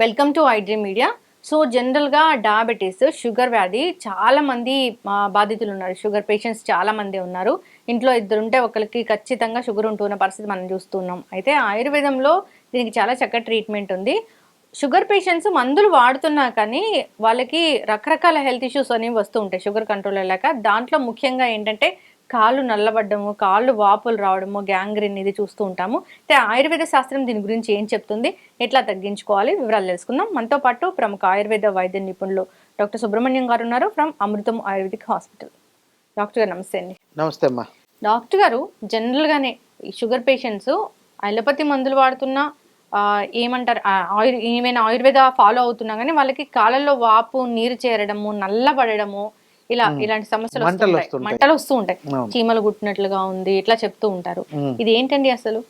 Welcome to iDream media so జనరల్గా diabetes sugar వ్యాధి చాలామంది బాధితులు ఉన్నారు. షుగర్ పేషెంట్స్ చాలా మంది ఉన్నారు. ఇంట్లో ఇద్దరు ఉంటే ఒకరికి ఖచ్చితంగా షుగర్ ఉంటున్న పరిస్థితి మనం చూస్తున్నాం అయితే ఆయుర్వేదంలో దీనికి చాలా చక్కటి ట్రీట్మెంట్ ఉంది. షుగర్ పేషెంట్స్ మందులు వాడుతున్నా కానీ వాళ్ళకి రకరకాల హెల్త్ ఇష్యూస్ అనేవి వస్తూ ఉంటాయి. షుగర్ కంట్రోల్ అయ్యాక దాంట్లో ముఖ్యంగా ఏంటంటే కాళ్ళు నల్లబడ్డము కాళ్ళు వాపులు రావడము గ్యాంగ్రీన్ ఇది చూస్తూ ఉంటాము. అయితే ఆయుర్వేద శాస్త్రం దీని గురించి ఏం చెప్తుంది? ఎట్లా తగ్గించుకోవాలి? వివరాలు తెలుసుకుందాం. మనతో పాటు ప్రముఖ ఆయుర్వేద వైద్య నిపుణులు డాక్టర్ సుబ్రహ్మణ్యం గారు ఉన్నారు from Amrutham ayurvedic hospital. Doctor గారు నమస్తే అండి. నమస్తే అమ్మా. డాక్టర్ గారు జనరల్గానే ఈ షుగర్ పేషెంట్స్ అలోపతి మందులు వాడుతున్నా ఏమంటారు ఆయుర్ ఏమైనా ఆయుర్వేద ఫాలో అవుతున్నా కానీ వాళ్ళకి కాళ్ళల్లో వాపు నీరు చేరడము నల్లబడడము ఇలా ఇలాంటి సమస్యలు మంటలు వస్తుంటాయి వస్తుంటాయి. మంటలు వస్తూ ఉంటాయి. చీమలు గుట్టినట్లుగా ఉంది ఇట్లా చెప్తూ ఉంటారు. ఇది ఏంటండి అసలు?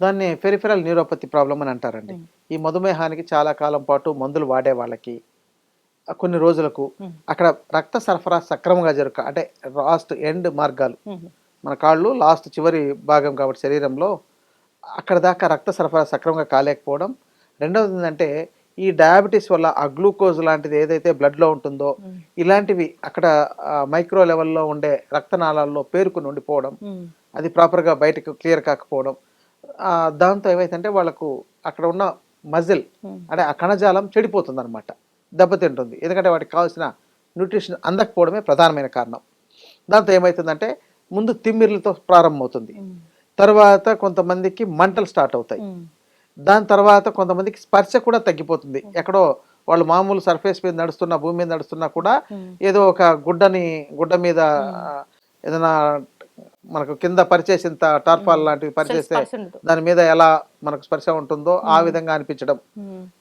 దాన్ని పెరిఫెరల్ న్యూరోపతి ప్రాబ్లం అని అంటారండి. ఈ మధుమేహానికి చాలా కాలం పాటు మందులు వాడే వాళ్ళకి కొన్ని రోజులకు. అక్కడ రక్త సరఫరా సక్రమంగా జరగక అంటే లాస్ట్ ఎండ్ మార్గాలు. మన కాళ్ళు లాస్ట్ చివరి భాగం కాబట్టి శరీరంలో అక్కడ దాకా రక్త సరఫరా సక్రమంగా కాలేకపోవడం. రెండవది ఏంటంటే ఈ డయాబెటీస్ వల్ల ఆ గ్లూకోజ్ లాంటిది ఏదైతే బ్లడ్లో ఉంటుందో ఇలాంటివి అక్కడ మైక్రో లెవెల్లో ఉండే రక్తనాళాల్లో పేరుకుని ఉండిపోవడం అది ప్రాపర్గా బయటకు క్లియర్ కాకపోవడం దాంతో ఏమైతుందంటే వాళ్ళకు అక్కడ ఉన్న మజిల్ అంటే ఆ కణజాలం చెడిపోతుంది అనమాట దెబ్బతింటుంది. ఎందుకంటే వాటికి కావాల్సిన న్యూట్రిషన్ అందకపోవడమే ప్రధానమైన కారణం. దాంతో ఏమవుతుందంటే ముందు తిమ్మిర్లతో ప్రారంభమవుతుంది. తర్వాత కొంతమందికి మంటలు స్టార్ట్ అవుతాయి. దాని తర్వాత కొంతమందికి స్పర్శ కూడా తగ్గిపోతుంది. ఎక్కడో వాళ్ళు మామూలు సర్ఫేస్ మీద నడుస్తున్నా భూమి మీద నడుస్తున్నా కూడా ఉమ్, ఏదో ఒక గుడ్డని గుడ్డ మీద ఆ, ఏదైనా మనకు కింద పరిచేసేంత టార్పాల్ లాంటివి పరిచేస్తే. దాని మీద ఎలా మనకు స్పర్శ ఉంటుందో ఆ విధంగా అనిపించడం.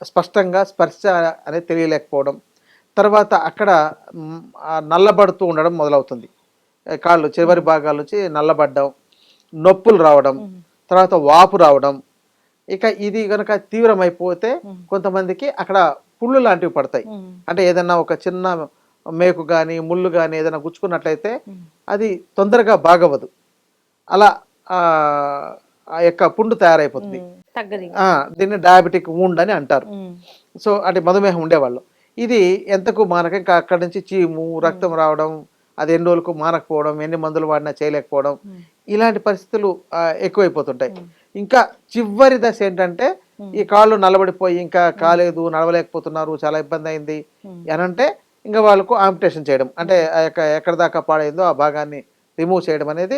స్పష్టంగా స్పర్శ అనేది తెలియలేకపోవడం. తర్వాత అక్కడ నల్లబడుతూ ఉండడం మొదలవుతుంది. కాళ్ళు చివరి భాగాల నుంచి నల్లబడ్డం నొప్పులు రావడం తర్వాత వాపు రావడం ఇక ఇది కనుక తీవ్రమైపోతే. కొంతమందికి అక్కడ పుళ్ళు లాంటివి పడతాయి. అంటే ఏదైనా ఒక చిన్న మేకు కానీ ముళ్ళు కానీ ఏదైనా గుచ్చుకున్నట్లయితే అది తొందరగా బాగవదు అలా ఆ యొక్క పుండు తయారైపోతుంది. దీన్ని డయాబెటిక్ వూండ్ అని అంటారు. సో అంటే మధుమేహం ఉండేవాళ్ళు. ఇది ఎంతకు మానక ఇంకా అక్కడి నుంచి చీము రక్తం రావడం అది ఎన్ని రోజులకు మానకపోవడం ఎన్ని మందులు వాడినా చేయలేకపోవడం ఇలాంటి పరిస్థితులు ఎక్కువైపోతుంటాయి. ఇంకా చివరి దశ ఏంటంటే. ఈ కాళ్ళు నల్లబడిపోయి ఇంకా కాలేదు నడవలేకపోతున్నారు చాలా ఇబ్బంది అయింది ఉమ్. అనంటే ఇంకా వాళ్ళకు ఆంపిటేషన్ చేయడం అంటే ఆ యొక్క ఎక్కడ దాకా పాడైందో ఆ భాగాన్ని రిమూవ్ చేయడం అనేది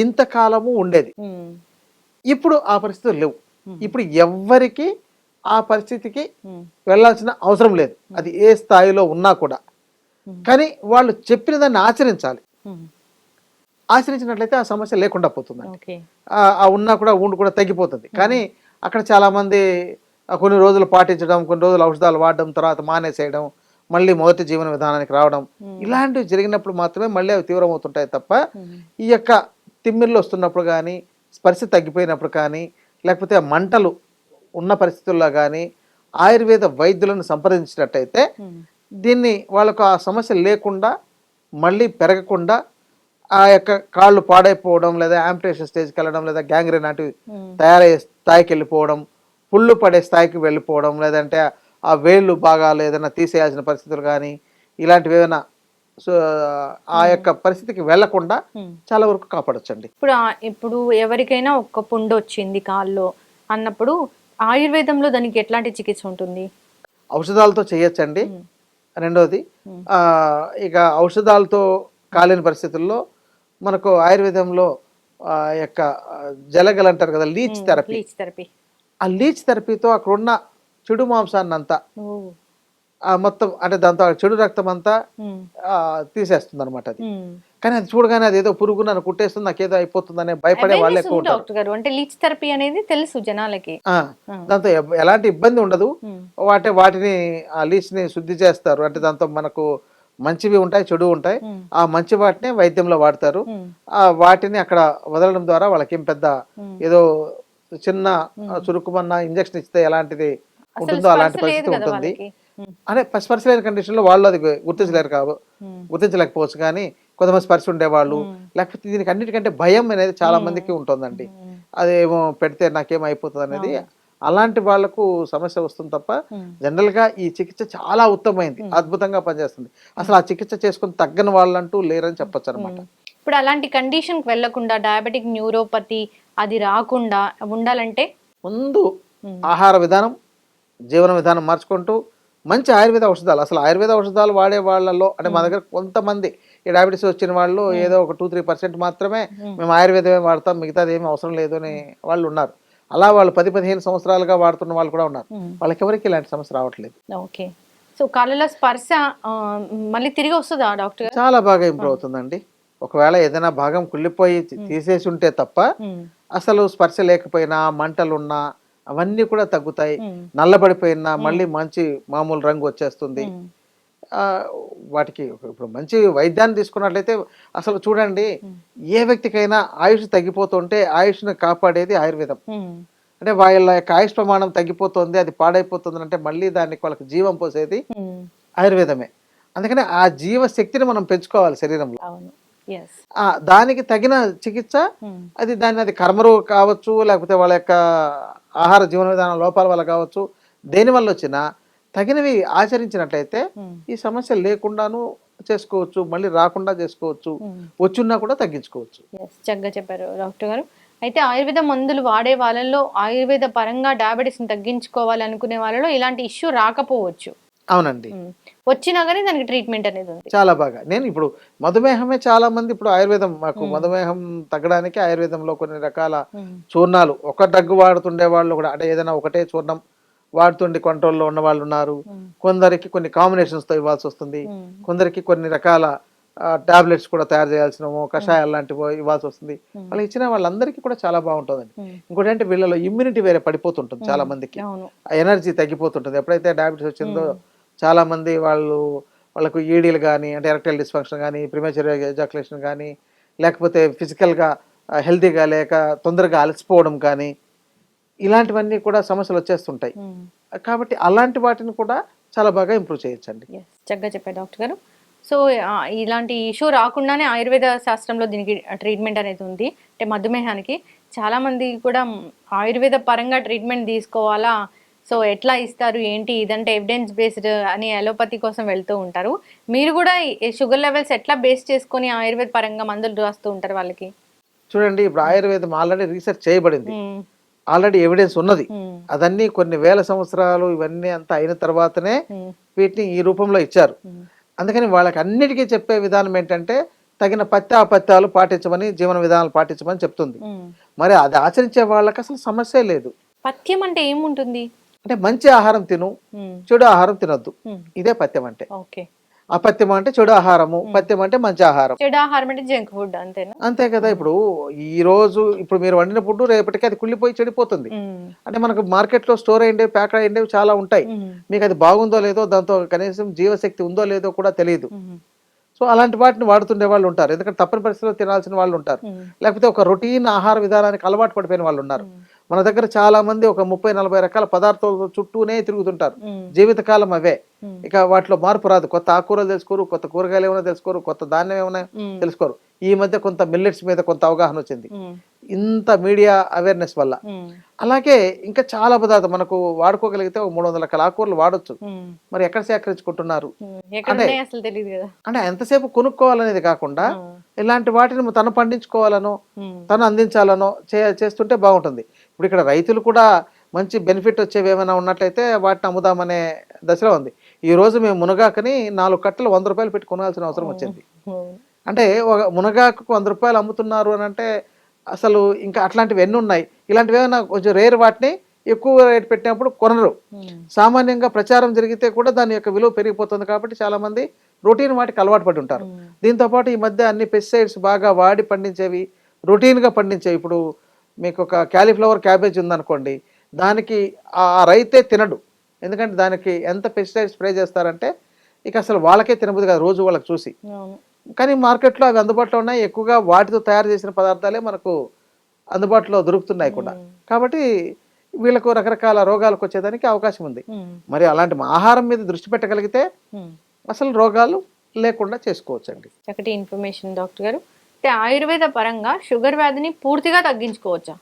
ఇంతకాలము ఉండేది ఇప్పుడు ఆ పరిస్థితులు లేవు. ఇప్పుడు ఎవ్వరికి ఆ పరిస్థితికి వెళ్ళాల్సిన అవసరం లేదు అది ఏ స్థాయిలో ఉన్నా కూడా. కానీ వాళ్ళు చెప్పిన దాన్ని ఆచరించాలి ఆచరించినట్లయితే ఆ సమస్య లేకుండా పోతుంది ఆ ఉన్నా కూడా ఉండు కూడా తగ్గిపోతుంది. కానీ అక్కడ చాలా మంది ఆ కొన్ని రోజులు పాటించడం కొన్ని రోజులు ఔషధాలు వాడడం తర్వాత మానేసేయడం మళ్ళీ మొదటి జీవన విధానానికి రావడం. ఇలాంటివి జరిగినప్పుడు మాత్రమే మళ్ళీ అవి తీవ్రమవుతుంటాయి తప్ప ఈ యొక్క తిమ్మిర్లు వస్తున్నప్పుడు కానీ స్పర్శ తగ్గిపోయినప్పుడు కానీ లేకపోతే మంటలు ఉన్న పరిస్థితుల్లో కానీ ఆయుర్వేద వైద్యులను సంప్రదించినట్టయితే దీన్ని వాళ్ళకు ఆ సమస్య లేకుండా మళ్ళీ పెరగకుండా ఆ యొక్క కాళ్ళు పాడైపోవడం లేదా యాంపిటేషన్ స్టేజ్కి వెళ్ళడం లేదా గ్యాంగ్రీన్ లాంటివి తయారయ్యే స్థాయికి వెళ్ళిపోవడం పుళ్ళు పడే స్థాయికి వెళ్ళిపోవడం లేదంటే ఆ వేళ్ళు భాగాలు ఏదైనా తీసేయాల్సిన పరిస్థితులు కానీ ఇలాంటివి ఏమైనా సో ఆ యొక్క పరిస్థితికి వెళ్ళకుండా. చాలా వరకు కాపాడొచ్చండి. ఇప్పుడు ఇప్పుడు ఎవరికైనా ఒక్క పుండు వచ్చింది కాల్లో అన్నప్పుడు ఆయుర్వేదంలో దానికి ఎట్లాంటి చికిత్స ఉంటుంది? ఔషధాలతో చేయొచ్చండి. రెండోది ఇక ఔషధాలతో కాలేని పరిస్థితుల్లో మనకు ఆయుర్వేదంలో యొక్క జలగలు అంటారు కదా లీచ్ థెరపీ. Leech therapy. ఆ లీచ్ థెరపీతో అక్కడ ఉన్న చెడు మాంసాన్ని అంతా మొత్తం అంటే దాంతో చెడు రక్తం అంతా తీసేస్తుంది అనమాట అది. కానీ అది చూడగానే అది ఏదో పురుగు నన్ను కుట్టేస్తుంది నాకేదో అయిపోతుంది అనే భయపడే వాళ్ళు ఎక్కువ ఉంటారు. డాక్టర్ గారు. అంటే లీచ్ థెరపీ అనేది తెలుసు జనాలకి. దాంతో ఎలాంటి ఇబ్బంది ఉండదు. వాటి వాటిని ఆ లీచ్ని శుద్ధి చేస్తారు. అంటే దాంతో మనకు మంచివి ఉంటాయి చెడు ఉంటాయి. ఆ మంచి వాటిని వైద్యంలో వాడతారు. ఆ వాటిని అక్కడ వదలడం ద్వారా వాళ్ళకి ఏం పెద్ద. ఏదో చిన్న చురుకుమన్న ఇంజక్షన్ ఇస్తే ఎలాంటిది ఉంటుందో అలాంటి పరిస్థితి ఉంటుంది. అదే స్పర్శ లేని కండిషన్లో వాళ్ళు అది గుర్తించలేరు ఉమ్, గుర్తించలేకపోవచ్చు. కానీ కొంతమంది స్పర్శ ఉండేవాళ్ళు. లేకపోతే దీనికి అన్నిటికంటే భయం అనేది చాలా మందికి ఉంటుందండి. అదేమో పెడితే నాకేం అయిపోతుంది అనేది అలాంటి వాళ్ళకు సమస్య వస్తుంది తప్ప. జనరల్గా ఈ చికిత్స చాలా ఉత్తమమైంది. అద్భుతంగా పనిచేస్తుంది. అసలు ఆ చికిత్స చేసుకుని తగ్గని వాళ్ళంటూ లేరని చెప్పొచ్చు అనమాట ఇప్పుడు అలాంటి కండిషన్కి వెళ్ళకుండా డయాబెటిక్ న్యూరోపతి అది రాకుండా ఉండాలంటే? ముందు. ఆహార విధానం జీవన విధానం మార్చుకుంటూ మంచి ఆయుర్వేద ఔషధాలు. అసలు ఆయుర్వేద ఔషధాలు వాడే వాళ్ళలో అంటే మా దగ్గర కొంతమంది ఈ డయాబెటీస్ వచ్చిన వాళ్ళు ఏదో ఒక టూ త్రీ పర్సెంట్ మాత్రమే మేము ఆయుర్వేదమే వాడతాం మిగతాది ఏమీ అవసరం లేదు అని వాళ్ళు ఉన్నారు. అలా వాళ్ళు పది పదిహేను సంవత్సరాలుగా వాడుతున్న వాళ్ళు కూడా ఉన్నారు. వాళ్ళకి ఎవరికి ఇలాంటి సమస్య రావట్లేదు. ఓకే సో కాళ్ళలో స్పర్శ మళ్ళీ తిరిగి వస్తుందా డాక్టర్ చాలా బాగా ఇంప్రూవ్ అవుతుందండి. ఒకవేళ ఏదైనా భాగం కుళ్ళిపోయి తీసేసి ఉంటే తప్ప. అసలు స్పర్శ లేకపోయినా మంటలున్నా అవన్నీ కూడా తగ్గుతాయి. నల్లబడిపోయినా మళ్ళీ మంచి మామూలు రంగు వచ్చేస్తుంది. వాటికి ఇప్పుడు మంచి వైద్యాన్ని తీసుకున్నట్లయితే అసలు చూడండి ఏ వ్యక్తికైనా ఆయుష్ తగ్గిపోతుంటే ఆయుష్ను కాపాడేది ఆయుర్వేదం. అంటే వాళ్ళ యొక్క ఆయుష్ ప్రమాణం తగ్గిపోతుంది అది పాడైపోతుంది అంటే మళ్ళీ దానికి వాళ్ళకి జీవం పోసేది. ఆయుర్వేదమే. అందుకని ఆ జీవశక్తిని మనం పెంచుకోవాలి శరీరంలో. దానికి తగిన చికిత్స అది దాన్ని అది కర్మరు కావచ్చు లేకపోతే వాళ్ళ యొక్క ఆహార జీవన విధానం లోపాల వల్ల కావచ్చు దేని వల్ల వచ్చినా తగినవి ఆచరించినట్లయితే ఈ సమస్య లేకుండాను చేసుకోవచ్చు మళ్ళీ రాకుండా చేసుకోవచ్చు వచ్చున్నా కూడా తగ్గించుకోవచ్చు. చక్కగా చెప్పారు డాక్టర్ గారు. అయితే ఆయుర్వేద మందులు వాడే వాళ్ళలో ఆయుర్వేద పరంగా డయాబెటీస్ని తగ్గించుకోవాలి అనుకునే వాళ్ళలో ఇలాంటి ఇష్యూ రాకపోవచ్చు. అవునండి. వచ్చినా కానీ దానికి ట్రీట్మెంట్ అనేది ఉంది. చాలా బాగా. నేను ఇప్పుడు మధుమేహమే చాలా మంది ఇప్పుడు ఆయుర్వేదం మాకు మధుమేహం తగ్గడానికి ఆయుర్వేదంలో కొన్ని రకాల. చూర్ణాలు. ఒక డ్రగ్ వాడుతుండే వాళ్ళు కూడా అంటే ఏదైనా ఒకటే చూర్ణం వాడుతుండి కంట్రోల్లో ఉన్న వాళ్ళు ఉన్నారు. కొందరికి కొన్ని combinations తో ఇవ్వాల్సి వస్తుంది. కొందరికి కొన్ని రకాల టాబ్లెట్స్ కూడా తయారు చేయాల్సిన కషాయాలు లాంటివి ఇవ్వాల్సి వస్తుంది. వాళ్ళు ఇచ్చిన వాళ్ళందరికీ కూడా చాలా బాగుంటుందండి. ఇంకోటి అంటే వీళ్ళలో ఇమ్యూనిటీ వేరే పడిపోతుంటుంది చాలా మందికి. ఎనర్జీ తగ్గిపోతుంటుంది. ఎప్పుడైతే డయాబెటీస్ వచ్చిందో చాలా మంది వాళ్ళు వాళ్ళకు ఈడీలు కానీ అంటే ఎరక్టైల్ డిస్ఫంక్షన్ కానీ ప్రిమేచర్ ఎజాకులేషన్ కానీ లేకపోతే ఫిజికల్గా హెల్తీగా లేక తొందరగా అలసిపోవడం కానీ ఇలాంటివన్నీ కూడా సమస్యలు వచ్చేస్తుంటాయి. ఉమ్. కాబట్టి అలాంటి వాటిని కూడా చాలా బాగా ఇంప్రూవ్ చేయొచ్చండి. చక్కగా చెప్పారు డాక్టర్ గారు. సో ఇలాంటి ఇష్యూ రాకుండానే ఆయుర్వేద శాస్త్రంలో దీనికి ట్రీట్మెంట్ అనేది ఉంది. అంటే మధుమేహానికి చాలా మంది కూడా ఆయుర్వేద పరంగా ట్రీట్మెంట్ తీసుకోవాలా? సో ఎట్లా ఇస్తారు? ఏంటి? ఇదంటే ఎవిడెన్స్ బేస్డ్ అని అలోపతి కోసం వెళ్తూ ఉంటారు. మీరు కూడా ఈ షుగర్ లెవెల్స్ ఎట్లా బేస్ చేసుకొని ఆయుర్వేద పరంగా మందులు రాస్తూ ఉంటారు వాళ్ళకి? చూడండి ఇప్పుడు ఆయుర్వేదం ఆల్రెడీ రీసెర్చ్ చేయబడింది. ఉమ్, ఆల్రెడీ ఎవిడెన్స్ ఉన్నది. అదన్నీ కొన్ని వేల సంవత్సరాలు ఇవన్నీ అంతా అయిన తర్వాతనే వీటిని ఈ రూపంలో ఇచ్చారు. అందుకని వాళ్ళకి అన్నిటికీ చెప్పే విధానం ఏంటంటే తగిన పత్యాపత్యాలు పాటించమని జీవన విధానాలు పాటించమని చెప్తుంది. మరి అది ఆచరించే వాళ్ళకి అసలు సమస్య లేదు. పథ్యం అంటే ఏముంటుంది? అంటే మంచి ఆహారం తిను చెడు ఆహారం తినొద్దు. ఇదే పథ్యం అంటే. ఓకే. అపత్యం అంటే చెడు ఆహారము పథ్యం అంటే మంచి ఆహారం. చెడు ఆహారం అంటే జంక్ ఫుడ్ అంతేనా? అంతే కదా ఇప్పుడు ఈ రోజు ఇప్పుడు మీరు వండిన ఫుడ్ రేపటికి అది కుళ్ళిపోయి చెడిపోతుంది. అంటే మనకు మార్కెట్లో స్టోర్ అయ్యేవి ప్యాక్ అయ్యేవి చాలా ఉంటాయి. మీకు అది బాగుందో లేదో దాంతో కనీసం జీవశక్తి ఉందో లేదో కూడా తెలియదు. సో అలాంటి వాటిని వాడుతుండే వాళ్ళు ఉంటారు. ఎందుకంటే తప్పని పరిస్థితుల్లో తినాల్సిన వాళ్ళు ఉంటారు. లేకపోతే ఒక రొటీన్ ఆహార విధానానికి అలవాటు పడిపోయిన వాళ్ళు ఉన్నారు. మన దగ్గర చాలా మంది ఒక ముప్పై నలభై రకాల పదార్థాల చుట్టూనే తిరుగుతుంటారు. జీవితకాలం అవే. ఇక వాటిలో మార్పు రాదు. కొత్త ఆకుకూరలు తెలుసుకోరు కొత్త కూరగాయలు ఏమైనా తెలుసుకోరు కొత్త ధాన్యం ఏమైనా తెలుసుకోరు. ఈ మధ్య కొంత మిల్లెట్స్ మీద కొంత అవగాహన వచ్చింది. ఇంత మీడియా అవేర్నెస్ వల్ల. అలాగే ఇంకా చాలా పదార్థం మనకు వాడుకోగలిగితే ఒక మూడు వందల రకాల ఆకుకూరలు వాడొచ్చు. మరి ఎక్కడ సేకరించుకుంటున్నారు? అంటే- ఎంతసేపు కొనుక్కోవాలనేది కాకుండా ఇలాంటి వాటిని తను పండించుకోవాలనో తను అందించాలనో చే చేస్తుంటే బాగుంటుంది. ఇప్పుడు ఇక్కడ రైతులు కూడా మంచి బెనిఫిట్ వచ్చేవి ఏమైనా ఉన్నట్లయితే వాటిని అమ్ముదామనే దశలో ఉంది. ఈ రోజు మేము మునగాకని నాలుగు కట్టలు వంద రూపాయలు పెట్టి కొనాల్సిన అవసరం వచ్చింది. అంటే ఒక మునగాకు వంద రూపాయలు అమ్ముతున్నారు అని అంటే అసలు ఇంకా అట్లాంటివి ఎన్ని ఉన్నాయి? ఇలాంటివి ఏమైనా కొంచెం రేర్ వాటిని ఎక్కువ రేట్ పెట్టినప్పుడు కొనరు. సామాన్యంగా ప్రచారం జరిగితే కూడా దాని యొక్క విలువ పెరిగిపోతుంది కాబట్టి చాలా మంది రొటీన్ వాటికి అలవాటు పడి ఉంటారు. ఉమ్, దీంతో పాటు ఈ మధ్య అన్ని పెస్టిసైడ్స్ బాగా వాడి పండించేవి రొటీన్గా పండించేవి. ఇప్పుడు మీకు ఒక క్యాలీఫ్లవర్ క్యాబేజ్ ఉందనుకోండి దానికి ఆ రైతే తినడు. ఎందుకంటే దానికి ఎంత పెస్టిసైడ్ స్ప్రే చేస్తారంటే ఇక అసలు వాళ్ళకే తినబుద్ది కాదు రోజు వాళ్ళకి చూసి. కానీ మార్కెట్లో అవి అందుబాటులో ఉన్నాయి ఎక్కువగా వాటితో తయారు చేసిన పదార్థాలే మనకు అందుబాటులో దొరుకుతున్నాయి కూడా. కాబట్టి వీళ్ళకు రకరకాల రోగాలకు వచ్చేదానికి అవకాశం ఉంది. మరి అలాంటి ఆహారం మీద దృష్టి పెట్టగలిగితే. అసలు రోగాలు లేకుండా చేసుకోవచ్చండి. చక్కటి ఇన్ఫర్మేషన్ డాక్టర్ గారు. అయితే ఆయుర్వేద పరంగా షుగర్ వ్యాధిని పూర్తిగా తగ్గించుకోవచ్చా?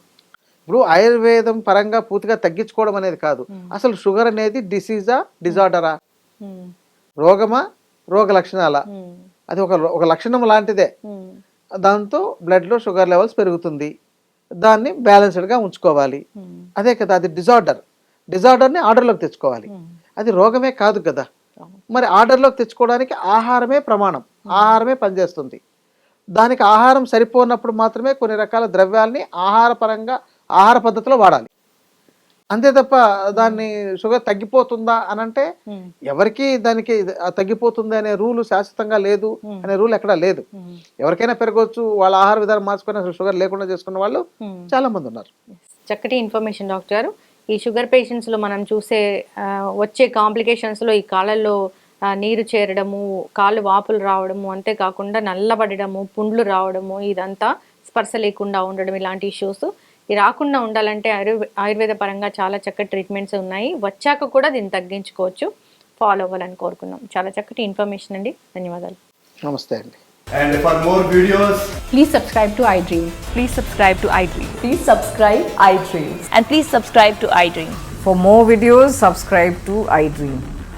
ఇప్పుడు ఆయుర్వేదం పరంగా పూర్తిగా తగ్గించుకోవడం అనేది కాదు. అసలు షుగర్ అనేది డిసీజా డిజార్డరా? ఉమ్, రోగమా రోగ లక్షణాల? ఉమ్, అది ఒక ఒక లక్షణం లాంటిదే. దాంతో బ్లడ్లో షుగర్ లెవెల్స్ పెరుగుతుంది. దాన్ని బ్యాలెన్స్డ్గా ఉంచుకోవాలి. అదే కదా అది డిజార్డర్. డిజార్డర్ని ఆర్డర్లోకి తెచ్చుకోవాలి. అది రోగమే కాదు కదా. మరి ఆర్డర్లోకి తెచ్చుకోవడానికి ఆహారమే ప్రమాణం. ఆహారమే పనిచేస్తుంది. దానికి ఆహారం సరిపోనప్పుడు మాత్రమే కొన్ని రకాల ద్రవ్యాల్ని ఆహారపరంగా ఆహార పద్ధతిలో వాడాలి. అంతే తప్ప దాన్ని షుగర్ తగ్గిపోతుందా అని అంటే ఎవరికి దానికి తగ్గిపోతుంది అనే రూలు శాశ్వతంగా లేదు అనే రూల్ ఎక్కడా లేదు. ఎవరికైనా పెరగవచ్చు వాళ్ళ ఆహార విధానం మార్చుకొని అసలు షుగర్ లేకుండా చేసుకున్న వాళ్ళు. చాలా మంది ఉన్నారు. చక్కటి ఇన్ఫర్మేషన్ డాక్టర్ గారు. ఈ షుగర్ పేషెంట్స్లో మనం చూసే వచ్చే కాంప్లికేషన్స్లో ఈ కాళ్ళల్లో ఆ, నీరు చేరడము కాళ్ళు వాపులు రావడము అంతేకాకుండా నల్లబడడము పుండ్లు రావడము ఇదంతా స్పర్శ లేకుండా ఉండడం ఇలాంటి ఇష్యూస్ రాకుండా ఉండాలంటే ఆయుర్వే ఆయుర్వేద పరంగా చాలా చక్కటి ట్రీట్మెంట్స్ ఉన్నాయి వచ్చాక కూడా దీన్ని తగ్గించుకోవచ్చు ఫాలో అవ్వాలని కోరుకున్నాం చాలా చక్కటి ఇన్ఫర్మేషన్ అండి ధన్యవాదాలు నమస్తే అండి And for more videos, Please subscribe to iDream. Please subscribe to iDream. Please subscribe iDream. And please subscribe to iDream. For more videos, subscribe to iDream.